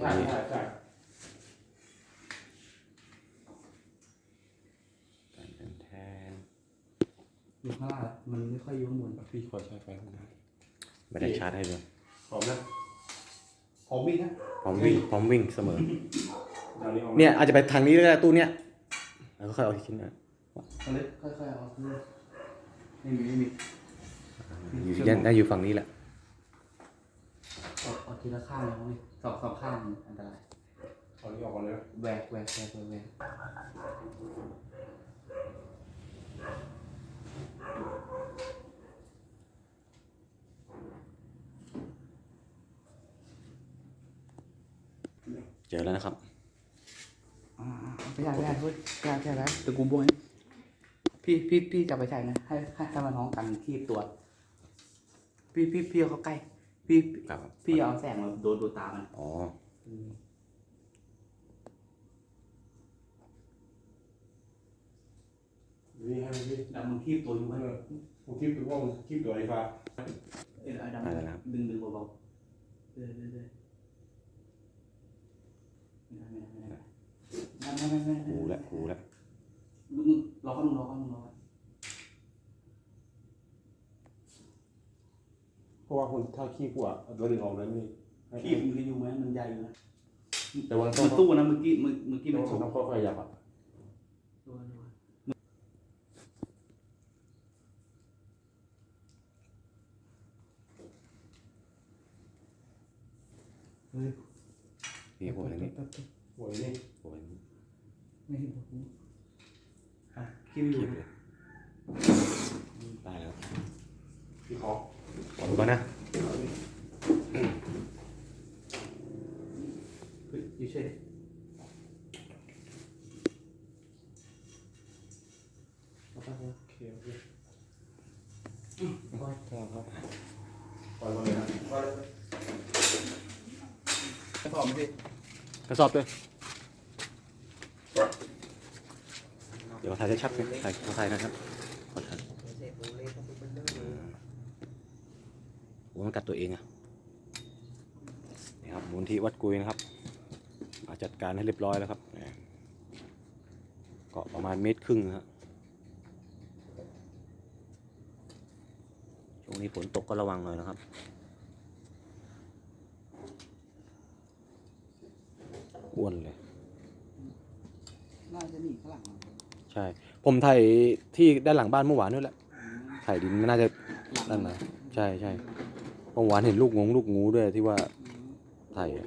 ใช่ใช่ใช่แทนอยู่ข้างล่างมันไม่ค่อยอยู่ข้างบนพี่ขอใช้ไฟข้างหน้าไม่ได้ชาร์จให้เลยหอมนะหอมวิ่งนะพร้อมวิ่งพร้อมวิ่งเสมอดาวนี้ออกมาเนี่ยอาจจะไปทางนี้ก็ได้ตู้เนี้ยแล้วก็ค่อยเอาที่ชิ้นนั้นเอาเลยค่อยๆเอาเลยไม่มีไม่มีอยู่ยังได้อยู่ฝั่งนี้แหละเอาเอาทีละข้างเลยมั้งสองสองข้างอันตรายเอานี้ออกก่อนเลยนะแหวกแหวกแหวกแหวกแหวกเจอแล้วนะครับอ่าๆไม่ใช่ไม่ใช่เฮ้ยไม่ใช่ไม่ใช่แล้วแต่กูบวยพี่พี่พี่จับไปใช่นะให้ให้ให้มันน้องกันที่ตัว พี่พี่พี่เอาเข้าใกล้ พี่ครับพี่เอาแสงมาโดนดูตามันอ๋อนี่ให้พี่แล้วมึงคีบตัวอยู่เอมั้ยอผมคิดดูว่าผมคิดตัวไอ้ฟ้าเออเอาดังได้แล้วนะครับดึงดึงเบาๆเรื่อยเรื่อยเรื่อยไม่ได้ไม่ได้ไม่ได้ไม่ได้ไม่ได้หูแล้วหูแล้วมึงรอเขามึงรอเขามึงรอเขา เพราะว่าคนถ้าขี้กูอะเราดึงออกเลยไม่ให้คีบมึงจะอยู่ไหมมันใหญ่อยู่นะแต่ว่าต้อมังนตู้นะเมื่อกี้เมื่อเมื่อกี้มันต้สูองงต้องค่อยๆหยับอะตัวตัวเฮ้ยนี่หัวอย่างนี้โอ้ยนี่หัวอย่างนี้ไม่เห็นผมอะคีบอยู่คีบเลยได้แล้วพี่ขอ ขอดูก่อนนะเฮ้ยอยู่เฉยเอาไปเอาโอเคโอเคไปครับครับปล่อยมาเลยนะปล่อยเลยไปพร้อมสิกระสอบด้วยเดี๋ยวถ่ายได้ชัดไหมถ่ายขอถ่ายนะครับขอถ่ายโอ้ มันกัดตัวเองอะนี่ครับมูลที่วัดกุยนะครับมาจัดการให้เรียบร้อยแล้วครับเนี่ยเกาะประมาณเมตรครึ่งนะครับช่วงนี้ฝนตกก็ระวังหน่อยนะครับอ้วนเลยน่าจะหนีข้างหลังมาใช่ ผมถ่ายที่ด้านหลังบ้านเมื่อวานนู่นแหละถ่ายดินมันน่าจะนั่นนะใช่ใช่ เมื่อวานเห็นลูกงงลูกงูด้วยที่ว่าไทยอะ